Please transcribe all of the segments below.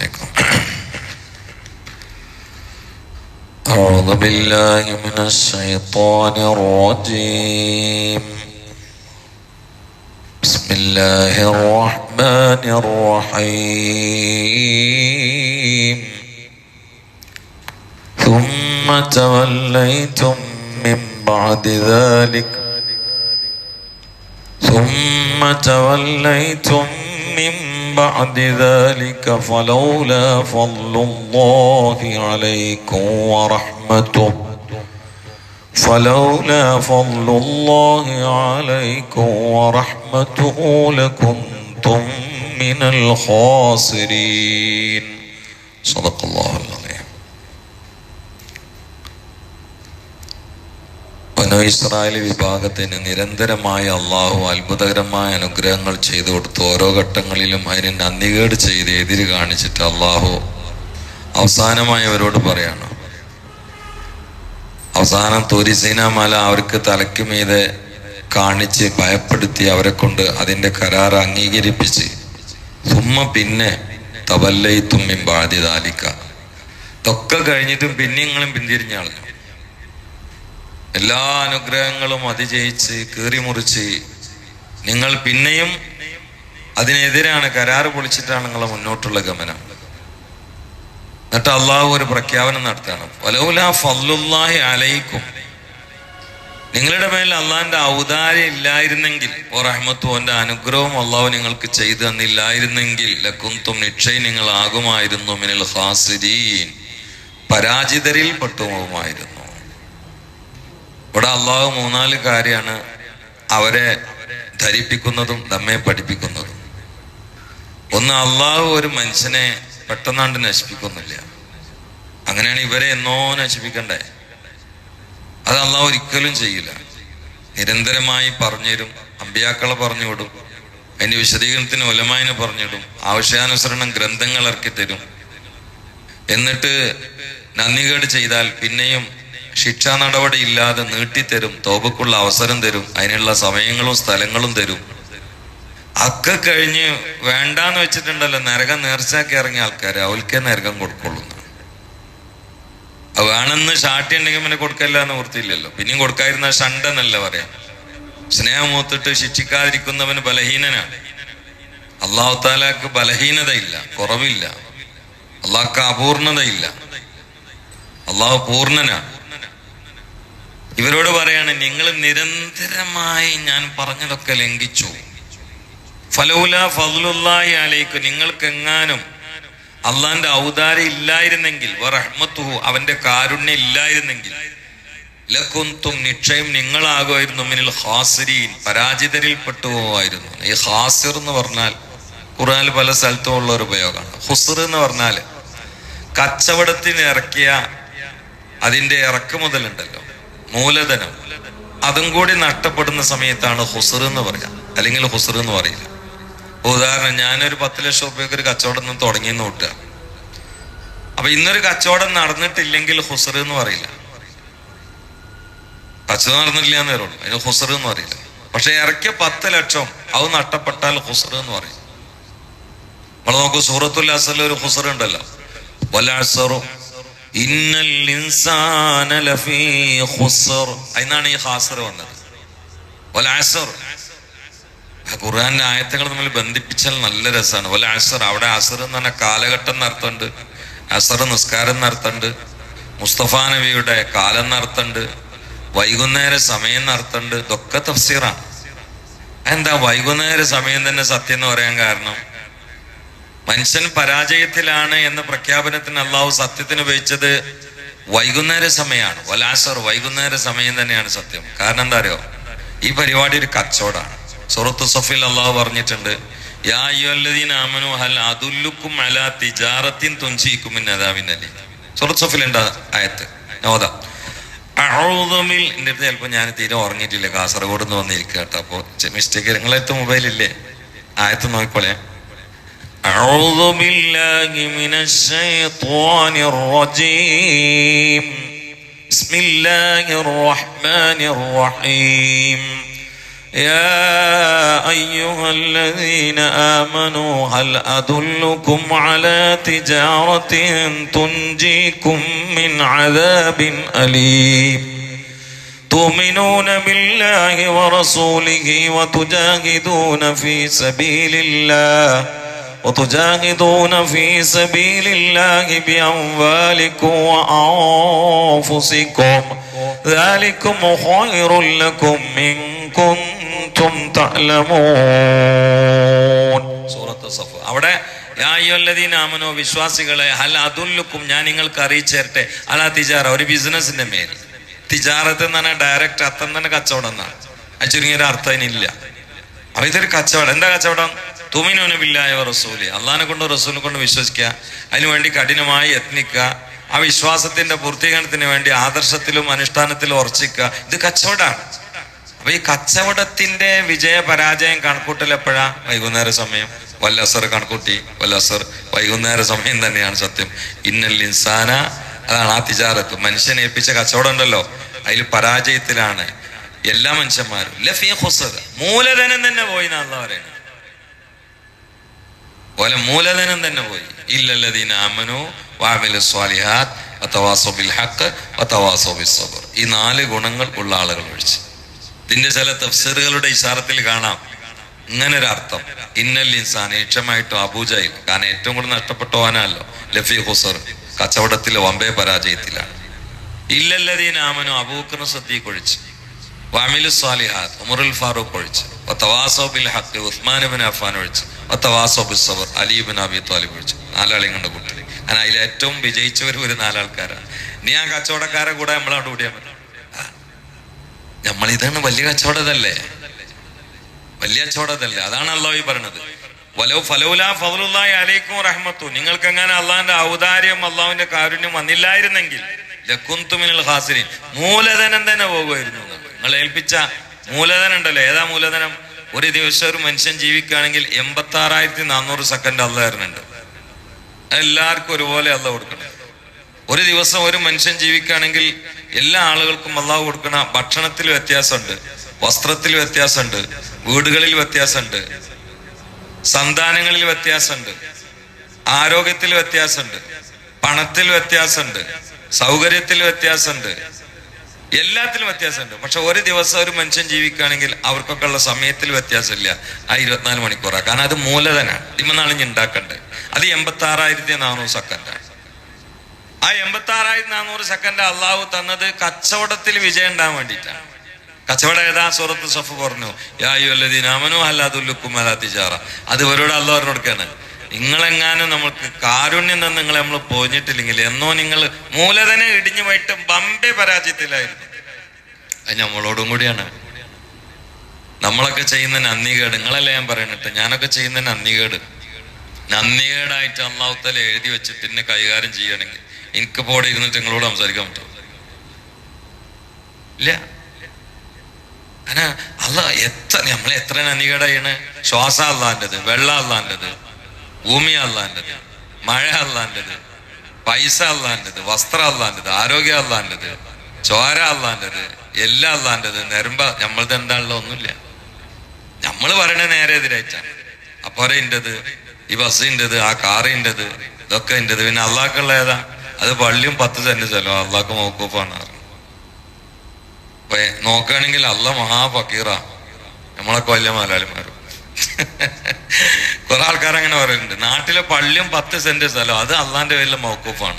عليكم. أعوذ بالله من الشيطان الرجيم. بسم الله الرحمن الرحيم. ثم توليتم من بعد ذلك. ثم توليتم من بعد ذلك فلولا فضل الله عليكم ورحمته فلولا فضل الله عليكم ورحمته لكنتم من الخاسرين. صدق الله ബനു Israel വിഭാഗത്തിന് നിരന്തരമായ അള്ളാഹു അത്ഭുതകരമായ അനുഗ്രഹങ്ങൾ ചെയ്തു കൊടുത്തു. ഓരോ ഘട്ടങ്ങളിലും അതിന് നന്ദികേട് ചെയ്ത് എതിര് കാണിച്ചിട്ട് അള്ളാഹു അവസാനമായി അവരോട് പറയാണ്. അവസാനം തോരിസീന മല അവർക്ക് തലയ്ക്ക് മീതെ കാണിച്ച് ഭയപ്പെടുത്തി അവരെ കൊണ്ട് അതിന്റെ കരാർ അംഗീകരിപ്പിച്ച്. സുമ്മ പിന്നെ തവല്ലയിത്തുമ്മിൻ ബാധ്യതാലിക്ക ഇതൊക്കെ കഴിഞ്ഞിട്ടും പിന്നെ നിങ്ങളും പിന്തിരിഞ്ഞാളഞ്ഞു എല്ലാ അനുഗ്രഹങ്ങളും അതിജയിച്ച് കീറിമുറിച്ച് നിങ്ങൾ പിന്നെയും അതിനെതിരാണ് കരാറ് പൊളിച്ചിട്ടാണ് നിങ്ങളെ മുന്നോട്ടുള്ള ഗമനം. എന്നിട്ട് അള്ളാഹു ഒരു പ്രഖ്യാപനം നടത്താണ്. ഫല്ലുല്ലാഹി അലൈക്കും. നിങ്ങളുടെ മേൽ അള്ളാഹിന്റെ ഔദാര്യം ഇല്ലായിരുന്നെങ്കിൽ ഓ റഹ്മത്തു ഓന്റെ അനുഗ്രഹവും അള്ളാഹു നിങ്ങൾക്ക് ചെയ്തു തന്നില്ലായിരുന്നെങ്കിൽ ലക്കുന്തും നിക്ഷയം നിങ്ങൾ ആകുമായിരുന്നു മിനൽ ഹാസിരീൻ പരാജിതരിൽ പെട്ടുപോകുമായിരുന്നു ഇവിടെ അള്ളാഹു മൂന്നാൽ കാര്യമാണ് അവരെ ധരിപ്പിക്കുന്നതും നമ്മെ പഠിപ്പിക്കുന്നതും. ഒന്ന് അള്ളാഹു ഒരു മനുഷ്യനെ പെട്ടെന്നാണ്ട് നശിപ്പിക്കുന്നില്ല. അങ്ങനെയാണ് ഇവരെ എന്നോ നശിപ്പിക്കണ്ടേ? അത് അള്ളാഹു ഒരിക്കലും ചെയ്യില്ല. നിരന്തരമായി പറഞ്ഞുതരും അമ്പിയാക്കളെ പറഞ്ഞു വിടും അതിന്റെ വിശദീകരണത്തിന് ഒലമായിനെ പറഞ്ഞിടും ആവശ്യാനുസരണം ഗ്രന്ഥങ്ങൾ ഇറക്കി തരും എന്നിട്ട് നന്ദികേട് ചെയ്താൽ പിന്നെയും ശിക്ഷാ നടപടി ഇല്ലാതെ നീട്ടിത്തരും തോപക്കുള്ള അവസരം തരും അതിനുള്ള സമയങ്ങളും സ്ഥലങ്ങളും തരും. ഒക്കെ കഴിഞ്ഞ് വേണ്ടാന്ന് വെച്ചിട്ടുണ്ടല്ലോ നരകം നേർച്ചയാക്കി ഇറങ്ങിയ ആൾക്കാർ അവൽക്കേ നരകം കൊടുക്കുള്ളൂ വേണമെന്ന് ഷാട്ടി ഉണ്ടെങ്കിൽ പിന്നെ കൊടുക്കല്ല എന്ന് ഓർത്തില്ലല്ലോ പിന്നെയും കൊടുക്കാതിരുന്ന ഷണ്ടെന്നല്ല പറയാം. സ്നേഹം മൂത്തിട്ട് ശിക്ഷിക്കാതിരിക്കുന്നവന് ബലഹീനനാണ് അള്ളാഹു താലാക്ക് ബലഹീനതയില്ല കുറവില്ല. അള്ളാഹ്ക്ക് അപൂർണതയില്ല. അള്ളാഹു പൂർണനാണ് ഇവരോട് പറയാണ് നിങ്ങൾ നിരന്തരമായി ഞാൻ പറഞ്ഞതൊക്കെ ലംഘിച്ചു. ഫലൂല അലൈക്ക് നിങ്ങൾക്ക് എങ്ങാനും അള്ളാന്റെ ഔദാര്യം ഇല്ലായിരുന്നെങ്കിൽ അവന്റെ കാരുണ്യം ഇല്ലായിരുന്നെങ്കിൽ ലക്കുന്തും നിക്ഷയം നിങ്ങളാകുമായിരുന്നു മിനിൽ ഹാസിരീൻ പരാജിതരിൽ പെട്ടുപോകുമായിരുന്നു ഈ ഹാസിർ എന്ന് പറഞ്ഞാൽ ഖുറാൻ പല സ്ഥലത്തും ഉള്ള ഒരു ഉപയോഗമാണ്. ഹുസർ എന്ന് പറഞ്ഞാൽ കച്ചവടത്തിന് ഇറക്കിയ അതിന്റെ ഇറക്കുമുതലുണ്ടല്ലോ. മൂലധനം. അതും കൂടി നഷ്ടപ്പെടുന്ന സമയത്താണ് ഹുസർ എന്ന് പറയാം അല്ലെങ്കിൽ ഹുസർ എന്ന് പറയില്ല. ഉദാഹരണം ഞാനൊരു പത്ത് ലക്ഷം റുപ്യക്ക് ഒരു കച്ചവടം തുടങ്ങി തുടങ്ങിയെന്ന് കൂട്ടുക അപ്പൊ ഇന്നൊരു കച്ചവടം നടന്നിട്ടില്ലെങ്കിൽ ഹുസർ എന്ന് പറയില്ല. കച്ചവടം നടന്നിട്ടില്ല എന്ന് വരുള്ളൂ അതിന് ഹുസർ എന്ന് പറയില്ല. പക്ഷെ ഇറക്കിയ പത്ത് ലക്ഷം അത് നഷ്ടപ്പെട്ടാൽ ഹുസർ എന്ന് പറയും. നമ്മൾ നോക്കൂ സൂറത്തുൽ അസൽ ഒരു ഹുസർ ഉണ്ടല്ലോ. വലാസറും അതിനാണ് ഈ ഹാസർ വന്നത് ഖുർആാന്റെ ആയത്തുകൾ നമ്മൾ ബന്ധിപ്പിച്ചാൽ നല്ല രസമാണ് വല്ല അസർ. അവിടെ അസർ എന്ന് പറഞ്ഞ കാലഘട്ടം നടത്തുന്നുണ്ട് അസർ നിസ്കാരം നടത്തുന്നുണ്ട് മുസ്തഫ നബിയുടെ കാലം നടത്തുന്നുണ്ട് വൈകുന്നേര സമയം നടത്തുന്നുണ്ട് ഇതൊക്കെ തഫ്സീറാണ്. എന്താ വൈകുന്നേര സമയം തന്നെ സത്യം എന്ന് പറയാൻ കാരണം മനുഷ്യൻ പരാജയത്തിലാണ് എന്ന പ്രഖ്യാപനത്തിന് അള്ളാഹു സത്യത്തിന് ഉപയോഗിച്ചത് വൈകുന്നേര സമയമാണ്. വലാസർ വൈകുന്നേര സമയം തന്നെയാണ് സത്യം. കാരണം എന്താ അറിയോ? ഈ പരിപാടി ഒരു കച്ചവടാണ് സുറത്ത് സഫിൽ അള്ളാഹു പറഞ്ഞിട്ടുണ്ട് ചിലപ്പോൾ ഞാൻ തീരെ ഉറങ്ങിയിട്ടില്ല. കാസർഗോഡ് നിന്ന് വന്നിരിക്കുക കേട്ടോ മിസ്റ്റേക്ക് നിങ്ങളെടുത്ത് മൊബൈലില്ലേ? ആയത്ത് നോക്കിക്കോളേ. أعوذ بالله من الشيطان الرجيم. بسم الله الرحمن الرحيم. يا أيها الذين آمنوا هل أدلكم على تجارة تنجيكم من عذاب أليم؟ تؤمنون بالله ورسوله وتجاهدون في سبيل الله. وتجاهدون في سبيل الله بأموالكم وأنفسكم ذلكم خير لكم إن كنتم تعلمون സൂറത്ത് സഫ് അവിടെ യായ്യൊല്ലതീനാമനോ വിശ്വാസികളെ ഹൽ അതുല്ലുക്കും ഞാൻ നിങ്ങൾക്ക് അറിയിച്ചേരട്ടെ അലാ തിജാറ ഒരു ബിസിനസിന്റെ മേൽ തിജാറത്ത് എന്ന് പറഞ്ഞാൽ ഡയറക്റ്റ് അർത്ഥം തന്നെ കച്ചവടം എന്നാണ് അത് ചുരുങ്ങിയൊരു അർത്ഥം അതിനില്ല അപ്പൊ ഇതൊരു കച്ചവടം എന്താ കച്ചവടം തുമിനോനുമില്ലായ റസൂൽ. അള്ളഹാനെ കൊണ്ട് റസൂലിനെ കൊണ്ട് വിശ്വസിക്കുക. അതിനുവേണ്ടി കഠിനമായി യത്നിക്കുക. ആ വിശ്വാസത്തിന്റെ പൂർത്തീകരണത്തിന് വേണ്ടി ആദർശത്തിലും അനുഷ്ഠാനത്തിലും ഉറച്ചിക്കുക. ഇത് കച്ചവടമാണ്. അപ്പൊ ഈ കച്ചവടത്തിന്റെ വിജയ പരാജയം കണക്കൂട്ടൽ എപ്പോഴാ? വൈകുന്നേര സമയം. വല്ലസർ കണക്കൂട്ടി. വല്ലസർ വൈകുന്നേര സമയം തന്നെയാണ് സത്യം. ഇന്നൽ ഇൻസാന അതാണ് ആ തിജാറത്ത്. മനുഷ്യനെ ഏൽപ്പിച്ച കച്ചവടം ഉണ്ടല്ലോ. അതിൽ പരാജയത്തിലാണ് എല്ലാ മനുഷ്യന്മാരും. ലഫിയ ഹുസർ മൂലധനം തന്നെ പോയി എന്നാ പറയുന്നത്. പോലെ മൂലധനം തന്നെ പോയി. ഇല്ലല്ലദീന ആമനു വാമിലു സ്വാലിഹാത്ത് വതവാസോ ബിൽ ഹഖ് വതവാസോ ബിസ് സബ്ർ ഈ നാല് ഗുണങ്ങൾ ഉള്ള ആളുകൾ ഒഴിച്ച്. ഇതിന്റെ ചില തഫ്സീറുകളുടെ ഇഷാറത്തിൽ കാണാം. ഇങ്ങനെ ഒരു അർത്ഥം ഇന്നൽ ഇൻസാൻ ഏക്ഷമായിട്ടും അബൂജയിൽ കാരണം ഏറ്റവും കൂടുതൽ നഷ്ടപ്പെട്ടവാനല്ലോ ലഫി ഹുസർ കച്ചവടത്തിൽ വമ്പേ പരാജയത്തിലാണ്. ഇല്ലല്ലദീൻ ആമനു അബൂക്കർ സദ്ദീഖ് ഒഴിച്ച്. വാമിലു ഉമറുൽ ഫാറൂഖ് ഒഴിച്ച്. വതവാസോ ബിൽ ഹഖ് ഉസ്മാൻ ബിൻ അഫാൻ ഒഴിച്ച്. വതവാസോ ബിസ് സബർ അലി ബിൻ അബി താലിബ് വിളിച്ചു. നാലാളെയും കണ്ട കൂട്ടി കാരണം അതിൽ ഏറ്റവും വിജയിച്ചവർ ഒരു നാലാൾക്കാരാണ്. നീ ആ കച്ചവടക്കാരെ കൂടെ നമ്മളവിടെ കൂടിയാൽ മതി. നമ്മൾ ഇതാണ് വലിയ കച്ചവടതല്ലേ? വലിയ കച്ചവടതല്ലേ? അതാണ് അള്ളാഹി പറഞ്ഞത് വലോ ഫലൗല ഫضലുല്ലാഹി അലൈക്കും റഹ്മത്തു നിങ്ങൾക്ക് എങ്ങനെ അള്ളാഹിന്റെ ഔദാര്യം അള്ളാഹുവിന്റെ കാരുണ്യം വന്നില്ലായിരുന്നെങ്കിൽ ലക്കുന്തു മിനൽ ഖാസിരീൻ. മൂലധനം തന്നെ പോകുമായിരുന്നു. നിങ്ങൾ ഏൽപ്പിച്ച മൂലധനം ഉണ്ടല്ലോ. ഏതാ മൂലധനം? ഒരു ദിവസം ഒരു മനുഷ്യൻ ജീവിക്കുകയാണെങ്കിൽ എൺപത്തി ആറായിരത്തി നാനൂറ് സെക്കൻഡ് അല്ല തരുന്നുണ്ട്. എല്ലാവർക്കും ഒരുപോലെ അല്ല കൊടുക്കണം. ഒരു ദിവസം ഒരു മനുഷ്യൻ ജീവിക്കുകയാണെങ്കിൽ എല്ലാ ആളുകൾക്കും അള്ളാഹു കൊടുക്കണ ഭക്ഷണത്തിൽ വ്യത്യാസമുണ്ട് വസ്ത്രത്തിൽ വ്യത്യാസമുണ്ട് വീടുകളിൽ വ്യത്യാസമുണ്ട് സന്താനങ്ങളിൽ വ്യത്യാസമുണ്ട് ആരോഗ്യത്തിൽ വ്യത്യാസമുണ്ട് പണത്തിൽ വ്യത്യാസമുണ്ട് സൗകര്യത്തിൽ വ്യത്യാസമുണ്ട് എല്ലാത്തിലും വ്യത്യാസമുണ്ട്. പക്ഷെ ഒരു ദിവസം ഒരു മനുഷ്യൻ ജീവിക്കുകയാണെങ്കിൽ അവർക്കൊക്കെ ഉള്ള സമയത്തിൽ വ്യത്യാസമില്ല. ആ ഇരുപത്തിനാല് മണിക്കൂറാണ് കാരണം അത് മൂലധനാണ്. ഇമ്മനാണ് ഇനി ഉണ്ടാക്കേണ്ടത്. അത് എൺപത്തി ആറായിരത്തി നാനൂറ് സെക്കൻഡാണ് ആ എൺപത്തി ആറായിരത്തി നാനൂറ് സെക്കൻഡ് അള്ളാഹു തന്നത് കച്ചവടത്തിൽ വിജയം ഉണ്ടാകാൻ വേണ്ടിയിട്ടാണ്. കച്ചവടം ഏതാ? സൂറത്ത് സഫ് പറഞ്ഞു. യായുല്ലദീനാമനു അല്ലാതുല്ലുക്കും അല്ലാ അത് ഇവരോട് അള്ളാഹ് നിങ്ങളെങ്ങാനും നമ്മൾക്ക് കാരുണ്യം തന്നെ നിങ്ങളെ നമ്മൾ പോഞ്ഞിട്ടില്ലെങ്കിൽ എന്നോ നിങ്ങൾ മൂലധനം ഇടിഞ്ഞു പോയിട്ട് ബമ്പെ പരാജയത്തിലായിരുന്നു അത് നമ്മളോടും കൂടിയാണ്. നമ്മളൊക്കെ ചെയ്യുന്ന നന്ദികേട് നിങ്ങളല്ലേ ഞാൻ പറയണട്ടെ ഞാനൊക്കെ ചെയ്യുന്ന നന്ദികേട് നന്ദികേടായിട്ട് അള്ളാഹുത്തല എഴുതി വെച്ചിട്ട് എന്നെ കൈകാര്യം ചെയ്യണമെങ്കിൽ എനിക്കിപ്പോൾ ഇവിടെ ഇരുന്നിട്ട് നിങ്ങളോട് സംസാരിക്കാൻ പറ്റും ഇല്ല. അല്ല അല്ല എത്ര നമ്മളെ എത്ര നന്ദികേടാണ് ശ്വാസ അള്ളാന്റെത് വെള്ളം അള്ളാന്റെത് ഭൂമി അള്ളാന്റെത് മഴ അള്ളാന്റെത് പൈസ അള്ളാന്റെത് വസ്ത്രം അള്ളാന്റെത് ആരോഗ്യം അള്ളാന്റെത് ചോര അള്ളാന്റെത് എല്ലാം അള്ളാന്റെത് നെരുമ്പ നമ്മളത് എന്താണല്ലോ ഒന്നുമില്ല. നമ്മൾ പറയണ നേരെ എതിരായിട്ടാണ്. അപ്പോരെ ഇന്റെത് ഈ ബസ്സിന്റെത് ആ കാറിന്റെത് ഇതൊക്കെ ഇന്റെത്. പിന്നെ അള്ളാഹ്ക്കുള്ള ഏതാ? അത് പള്ളിയും പത്ത് സെന്റ് സ്ഥലം അള്ളാഹ്ക്ക് മോക്കൂപ്പാണ് നോക്കുകയാണെങ്കിൽ നോക്കുകയാണെങ്കിൽ അല്ല മഹാഫക്കീറ നമ്മളൊക്കെ വലിയ മലയാളിമാരും. കുറെ ആൾക്കാർ അങ്ങനെ പറയുന്നുണ്ട്. നാട്ടിലെ പള്ളിയും പത്ത് സെന്റ് സ്ഥലം. അത് അള്ളാന്റെ പേരിലെ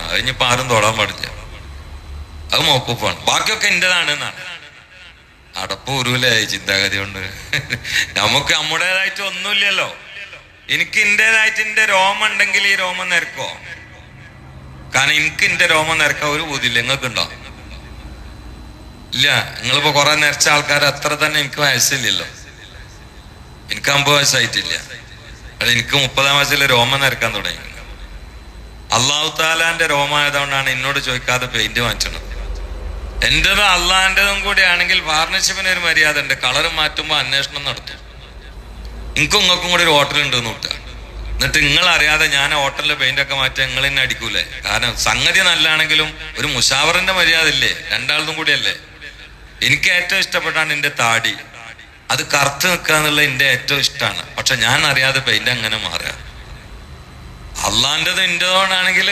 അത് ഇനിയിപ്പോ ആരും തൊടാൻ പാടില്ല. അത് മോക്കൂപ്പാണ് ബാക്കിയൊക്കെ എന്റേതാണ് എന്നാണ് അടപ്പ് ഉരുവിലായി ചിന്താഗതി കൊണ്ട്. നമുക്ക് നമ്മുടേതായിട്ട് ഒന്നുമില്ലല്ലോ. എനിക്ക് എന്റേതായിട്ട് എന്റെ രോമം ഉണ്ടെങ്കിൽ ഈ രോമം നിരക്കോ? കാരണം എനിക്ക് എന്റെ രോമം നിരക്കാൻ ഒരു ബുദ്ധിയില്ല നിങ്ങൾക്ക് ഉണ്ടോ ഇല്ല. നിങ്ങളിപ്പോ കുറെ നിരച്ച ആൾക്കാർ അത്ര തന്നെ എനിക്ക് വയസ്സില്ലല്ലോ എനിക്ക് അമ്പത് വയസ്സായിട്ടില്ല. അത് എനിക്ക് മുപ്പതാം വയസ്സിലെ രോമം നിരക്കാൻ തുടങ്ങി. അള്ളാഹു താലാന്റെ രോമായതുകൊണ്ടാണ് എന്നോട് ചോദിക്കാതെ പെയിന്റ് മാറ്റണം എന്റേത് അള്ളാഹിന്റെതും കൂടി ആണെങ്കിൽ പാർട്ണർഷിപ്പിന് ഒരു മര്യാദ ഉണ്ട്. കളർ മാറ്റുമ്പോൾ അന്വേഷണം നടത്തും. എനിക്കും ഇങ്ങൾക്കും കൂടി ഒരു ഹോട്ടൽ ഉണ്ട് നോട്ടുക എന്നിട്ട് നിങ്ങൾ അറിയാതെ ഞാൻ ഹോട്ടലിലെ പെയിന്റ് ഒക്കെ മാറ്റാൻ നിങ്ങൾ തന്നെ അടിക്കൂലേ? കാരണം സംഗതി നല്ലാണെങ്കിലും ഒരു മുഷാവറിന്റെ മര്യാദ ഇല്ലേ? രണ്ടാളതും കൂടിയല്ലേ? എനിക്ക് ഏറ്റവും ഇഷ്ടപ്പെട്ടാണ് എന്റെ താടി. അത് കറുത്ത് നിൽക്കുക എന്നുള്ളത് എന്റെ ഏറ്റവും ഇഷ്ടമാണ്. പക്ഷെ ഞാൻ അറിയാതെ പെയിന്റ് അങ്ങനെ മാറുക. അള്ളാന്റെത് എന്റെതോടാണെങ്കിൽ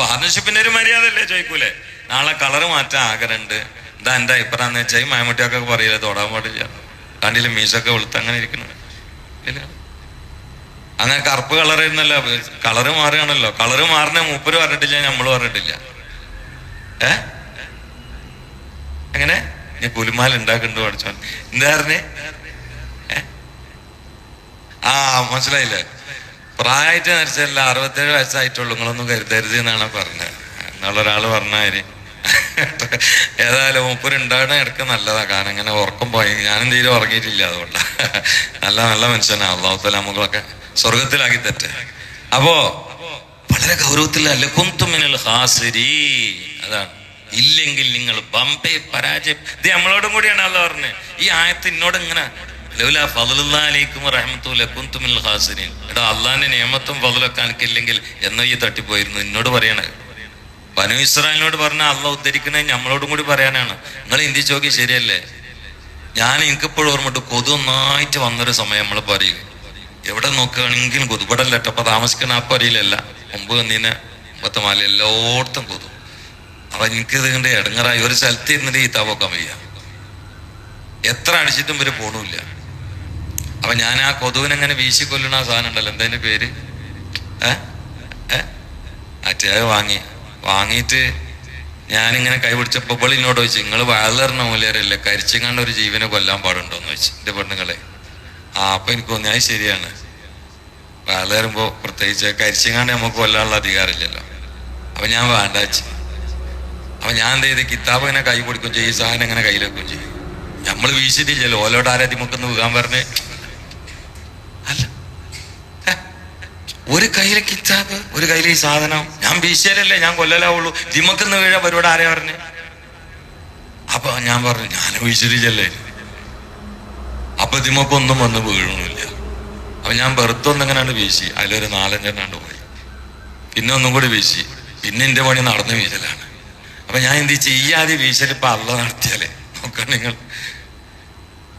പാർട്ണർഷിപ്പിന്റെ ഒരു മര്യാദ അല്ലേ ചോദിക്കൂലേ? നാളെ കളറ് മാറ്റാൻ ആഗ്രഹമുണ്ട്. എന്താ എന്റെ അഭിപ്രായം എന്ന് വെച്ചാൽ മയമുട്ടിയൊക്കെ പറയില്ല തൊടാൻ പാടില്ല. കണ്ടില്ല മീശൊക്കെ വെളുത്ത് അങ്ങനെ ഇരിക്കണം ഇല്ല. അങ്ങനെ കറുപ്പ് കളർ ഇരുന്നല്ലോ കളറ് മാറുകയാണല്ലോ. കളറ് മാറുന്ന മൂപ്പര് പറഞ്ഞിട്ടില്ല നമ്മൾ പറഞ്ഞിട്ടില്ല. ഏ? എങ്ങനെ? ഞാൻ പുലിമാല ഉണ്ടാക്കുന്നുണ്ട് പഠിച്ചോൻ എന്താ പറഞ്ഞേ? ഏ? ആ മനസ്സിലായില്ലേ? പ്രായമായിട്ട് മരിച്ചല്ല അറുപത്തേഴ് വയസ്സായിട്ടുള്ളൂ. നിങ്ങളൊന്നും കരുതരുത് എന്നാണ് പറഞ്ഞത്. എന്നുള്ള ഒരാൾ പറഞ്ഞാൽ ഏതായാലും മൂപ്പര് ഉണ്ടാകണ ഇടയ്ക്ക് നല്ലതാ. കാരണം ഇങ്ങനെ ഉറക്കം പോയി ഞാനും തീരെ ഉറങ്ങിയിട്ടില്ല അതുകൊണ്ട്. നല്ല നല്ല മനുഷ്യനാ. അള്ളാഹുത്തല നമ്മളൊക്കെ സ്വർഗത്തിലാക്കി തെറ്റ് അപ്പോ വളരെ ഗൗരവത്തിൽ അലക്കുന്തുമിനൽ ഹാസിരി അതാണ്. ഇല്ലെങ്കിൽ നിങ്ങൾ ബംബെ പരാജയം. ഇത് നമ്മളോടും കൂടിയാണ് അല്ല പറഞ്ഞത് ഈ ആയത്ത് എന്നോട് ഇങ്ങനെ ലൗല എടാ നിയമത്തും ഫضലൊക്കെ എനിക്കില്ലെങ്കിൽ എന്നോ ഈ തട്ടിപ്പോയിരുന്നു. എന്നോട് പറയണേ. ബനു ഇസ്രായേലിനോട് പറഞ്ഞ അള്ള ഉദ്ധരിക്കുന്നത് നമ്മളോടും കൂടി പറയാനാണ്. നിങ്ങൾ ഇന്ത്യ ചോക്കി ശരിയല്ലേ? ഞാൻ എനിക്കിപ്പോഴും ഓർമ്മട്ട് കൊതു ഒന്നായിട്ട് വന്നൊരു സമയം നമ്മൾ പറയും. എവിടെ നോക്കുകയാണെങ്കിലും കൊതു. ഇവിടെ അല്ല അപ്പൊ താമസിക്കണ ആ പറയിലല്ല മുമ്പ് പത്ത് മാല എല്ലായിടത്തും കൊതു. അപ്പൊ എനിക്ക് ഇതിന്റെ ഇടങ്ങറായി ഒരു സ്ഥലത്ത് ഇരുന്നിട്ട് ഈ താപോക്കാൻ വയ്യ. എത്ര അടിച്ചിട്ടും ഇവർ പോണില്ല. അപ്പൊ ഞാൻ ആ കൊതുവിനെങ്ങനെ വീശി കൊല്ലണ ആ സാധനം ഉണ്ടല്ലോ. എന്താ പേര്? ഏ? ഏ? അറ്റേ വാങ്ങി. വാങ്ങിയിട്ട് ഞാനിങ്ങനെ കൈ പിടിച്ചപ്പോ ഇപ്പോൾ എന്നോട് ചോദിച്ചു നിങ്ങൾ വളർന്ന മൂലരല്ലേ? കരിച്ചങ്ങാണ്ട് ഒരു ജീവനെ കൊല്ലാൻ പാടുണ്ടോന്ന് ചോദിച്ചു എന്റെ പെണ്ണുങ്ങളെ. ആ അപ്പൊ എനിക്ക് തോന്നി ശരിയാണ്. വളരുമ്പോ പ്രത്യേകിച്ച് കരിച്ചങ്ങാണ്ട് നമുക്ക് കൊല്ലാനുള്ള അധികാരമില്ലല്ലോ. അപ്പൊ ഞാൻ വേണ്ട വെച്ചു ഞാൻ എന്ത് ചെയ്ത്? കിതാബ് ഇങ്ങനെ കൈ കൊടുക്കും ചെയ്യും സാധനം ഇങ്ങനെ കയ്യിലെക്കും ചെയ്യും. നമ്മൾ വീശിട്ടില്ലല്ലോ. ഓലോട് ആരെ ദിമുക്കൊന്ന് വീകാൻ പറഞ്ഞ് അല്ല. ഒരു കയ്യിലെ കിതാബ് ഒരു കയ്യിലെ ഈ സാധനം. ഞാൻ വീശിയാലല്ലേ ഞാൻ കൊല്ലലാവുള്ളൂ. ദിമക്കുന്ന് വീഴ പരിപാടി ആരെയാ പറഞ്ഞു? അപ്പൊ ഞാൻ പറഞ്ഞു ഞാൻ വീശിട്ടില്ലല്ലേ. അപ്പൊ ദിമക്കൊന്നും വന്ന് വീഴണില്ല അപ്പൊ ഞാൻ വെറുതെ എങ്ങനെയാണ് വീശി. അതിലൊരു നാലഞ്ചെണ്ണാണ്ട് പോയി. പിന്നെ ഒന്നും കൂടി വീശി. പിന്നെ എന്റെ പണി നടന്ന് വീശലാണ്. അപ്പൊ ഞാൻ എന്ത് ചെയ്യാതെ വീശലിപ്പോ അല്ല നടത്തിയാലേ. നോക്കാം നിങ്ങൾ.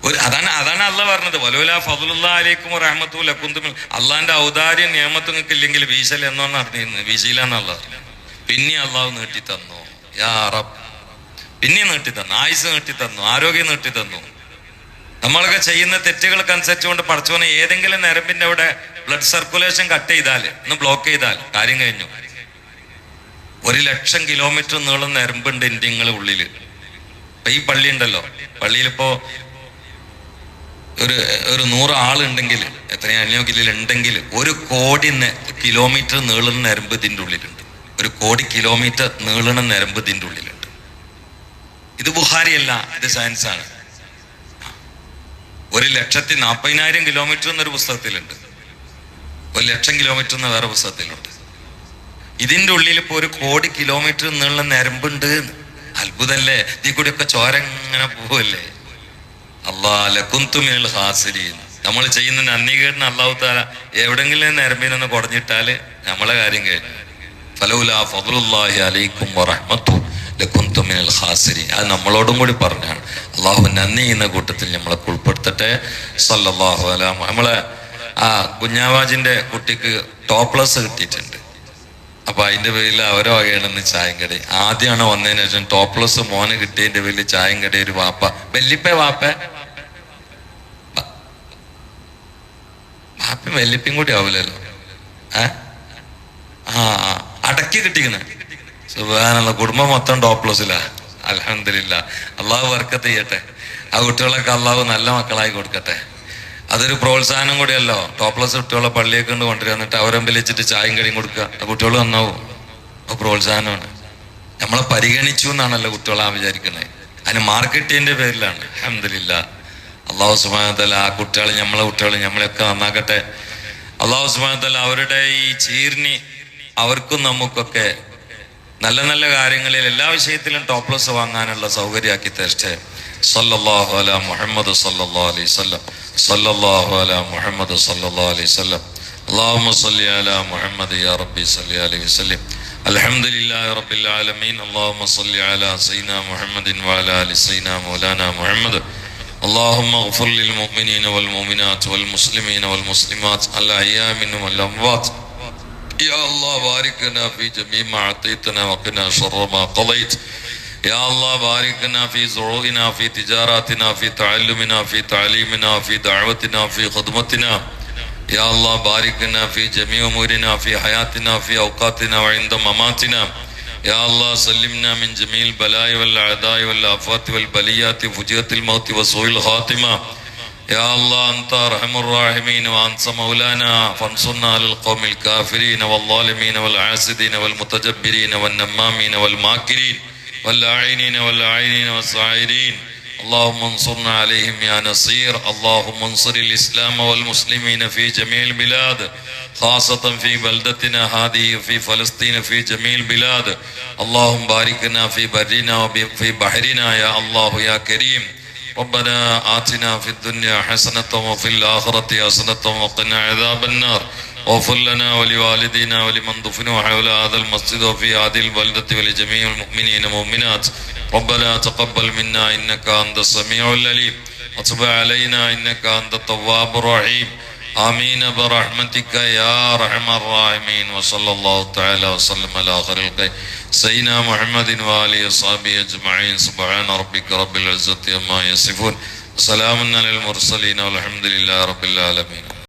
ഒരു അതാണ് അതാണ് അല്ല പറഞ്ഞത്. വലോല ഫുല്ലാലേക്കും അലൈക്കും റഹ്മത്തു ലക്കുന്തുമിൽ അള്ളാന്റെ ഔദാര്യം നിയമത്തും നിങ്ങൾക്ക് ഇല്ലെങ്കിൽ വീശൽ എന്നാണ് അറിഞ്ഞിരുന്നത് വീശയിലാന്നല്ല പിന്നെ അള്ളാഹ് നീട്ടി തന്നു. യാ റബ് പിന്നെ നീട്ടി തന്നു. ആയുസ് നീട്ടി തന്നു. ആരോഗ്യം നീട്ടി തന്നു. നമ്മളൊക്കെ ചെയ്യുന്ന തെറ്റുകൾക്ക് അനുസരിച്ചുകൊണ്ട് പഠിച്ചോനെ ഏതെങ്കിലും നരമ്പിന്റെ അവിടെ ബ്ലഡ് സർക്കുലേഷൻ കട്ട് ചെയ്താൽ ഒന്ന് ബ്ലോക്ക് ചെയ്താൽ കാര്യം കഴിഞ്ഞു. ഒരു ലക്ഷം കിലോമീറ്റർ നീളം നരമ്പുണ്ട് നിങ്ങളെ ഉള്ളിൽ. ഇപ്പൊ ഈ പള്ളി ഉണ്ടല്ലോ. പള്ളിയിലിപ്പോ ഒരു ഒരു നൂറ് ആളുണ്ടെങ്കിൽ എത്രയും അന്യോഗ്യയിൽ ഉണ്ടെങ്കിൽ ഒരു കോടി കിലോമീറ്റർ നീളുന്ന നരമ്പ് ഇതിന്റെ ഉള്ളിലുണ്ട്. ഒരു കോടി കിലോമീറ്റർ നീളുന്ന നരമ്പ് ഇതിന്റെ ഉള്ളിലുണ്ട്. ഇത് ബുഹാരിയല്ല ഇത് സയൻസ് ആണ് ഒരു ലക്ഷത്തി നാൽപ്പതിനായിരം കിലോമീറ്റർ എന്നൊരു പുസ്തകത്തിലുണ്ട്. ഒരു ലക്ഷം കിലോമീറ്റർ എന്ന് വേറെ പുസ്തകത്തിലുണ്ട്. ഇതിന്റെ ഉള്ളിൽ ഇപ്പൊ ഒരു കോടി കിലോമീറ്റർ നീളുന്ന നരമ്പുണ്ട് അത്ഭുതല്ലേ? ഇതിൽ കൂടി ഒക്കെ ചോര ഇങ്ങനെ പോവല്ലേ അള്ളാല ലക്കുന്തുമിനൽ ഹാസിലീൻ. നമ്മൾ ചെയ്യുന്ന നന്ദികേടിന് അള്ളാഹു താല എവിടെങ്കിലും നരമ്പിനൊന്ന് കുടഞ്ഞിട്ടാൽ നമ്മളെ കാര്യം കഴിഞ്ഞു ഫലൗലാ അത് നമ്മളോടും കൂടി പറഞ്ഞാണ്. അള്ളാഹു നന്ദി എന്ന കൂട്ടത്തിൽ നമ്മളെ ഉൾപ്പെടുത്തട്ടെ. സല്ലല്ലാഹു അലാ നമ്മളെ ആ കുഞ്ഞാവാജിന്റെ കുട്ടിക്ക് ടോപ്ലസ് കിട്ടിയിട്ടുണ്ട്. അപ്പൊ അതിന്റെ പേരിൽ അവരെ വകയാണെന്ന് ചായം കടി ആദ്യമാണ് വന്നതിന് ശേഷം ടോപ്ലസ് മോന് കിട്ടിയതിന്റെ പേരിൽ ചായം കടി ഒരു വാപ്പ. വെല്ലിപ്പ വാപ്പ. വാപ്പ വെല്ലിപ്പയും കൂടി ആവൂലല്ലോ. ഏ? ആ അടക്കി കിട്ടിക്കണ. സുബാനുള്ള കുടുംബം മൊത്തം ടോപ്ലസിലാ അലഹമില്ല അള്ളാഹു വർക്കത്ത് ചെയ്യട്ടെ. ആ കുട്ടികളൊക്കെ അള്ളാഹു നല്ല മക്കളായി കൊടുക്കട്ടെ. അതൊരു പ്രോത്സാഹനം കൂടിയല്ലോ. ടോപ്ലസ് കുട്ടികളെ പള്ളിയൊക്കെ കൊണ്ട് കൊണ്ടുവരിക എന്നിട്ട് അവരെ വെച്ചിട്ട് ചായയും കടിയും കൊടുക്കുക. കുട്ടികൾ നന്നാവും. അപ്പൊ പ്രോത്സാഹനമാണ്. നമ്മളെ പരിഗണിച്ചു എന്നാണല്ലോ കുട്ടികളെ വിചാരിക്കുന്നത് അതിന് മാർക്കറ്റിന്റെ പേരിലാണ്. അഹമ്മദില്ല അള്ളാഹു സുബാനത്തല്ല ആ കുട്ടികൾ നമ്മളെ കുട്ടികൾ നമ്മളെയൊക്കെ നന്നാക്കട്ടെ. അള്ളാഹു സുബാനത്തല്ല അവരുടെ ഈ ചീർണി അവർക്കും നമുക്കൊക്കെ നല്ല നല്ല കാര്യങ്ങളിൽ എല്ലാ വിഷയത്തിലും ടോപ്ലസ് വാങ്ങാനുള്ള സൗകര്യമാക്കി തരട്ടെ. സല്ലാഹു അല മുഹമ്മദ് സല്ലല്ലാഹു صلى الله على محمد صلى الله عليه وسلم. اللهم صل على محمد يا ربي صل عليه وسلم. الحمد لله رب العالمين. اللهم صل على سيدنا محمد وعلى آل سيدنا مولانا محمد. اللهم اغفر للمؤمنين والمؤمنات والمسلمين والمسلمات الأحياء منهم والأموات. يا الله بارك لنا في جميع ما أعطيتنا وقنا شر ما قضيت. يا الله بارك لنا في زروعنا في تجاراتنا في تعلمنا في تعليمنا في دعوتنا في خدمتنا. يا الله بارك لنا في جميع أمورنا في حياتنا في أوقاتنا وعند مماتنا. يا الله سلمنا من جميع البلاء والأعداء والآفات والبليات فجية الموت وسوء الخاتمة. يا الله أنت أرحم الراحمين وأنت مولانا. فانصرنا على القوم الكافرين والظالمين والعاسدين والمتجبرين والنمامين والماكرين. واللاعنين واللاعنين والساعرين اللهم انصرنا عليهم يا نصير. اللهم انصر الإسلام والمسلمين في جميع البلاد خاصة في بلدتنا هذه في فلسطين في جميع البلاد. اللهم باركنا في برنا وفي بحرنا يا الله يا كريم. ربنا آتنا في الدنيا حسنة وفي الآخرة حسنة وقنا عذاب النار. واغفر لنا ولوالدينا ولمن دفنوا حول هذا المسجد وفي هذه البلدة ولجميع المؤمنين والمؤمنات ربنا تقبل منا إنك أنت السميع العليم وتب علينا إنك أنت التواب الرحيم آمين برحمتك يا أرحم الراحمين وصلى الله تعالى وسلم على آخر الخير سيدنا محمد وآله وصحبه أجمعين سبحان ربك رب العزة عما يصفون سلام على المرسلين والحمد لله رب العالمين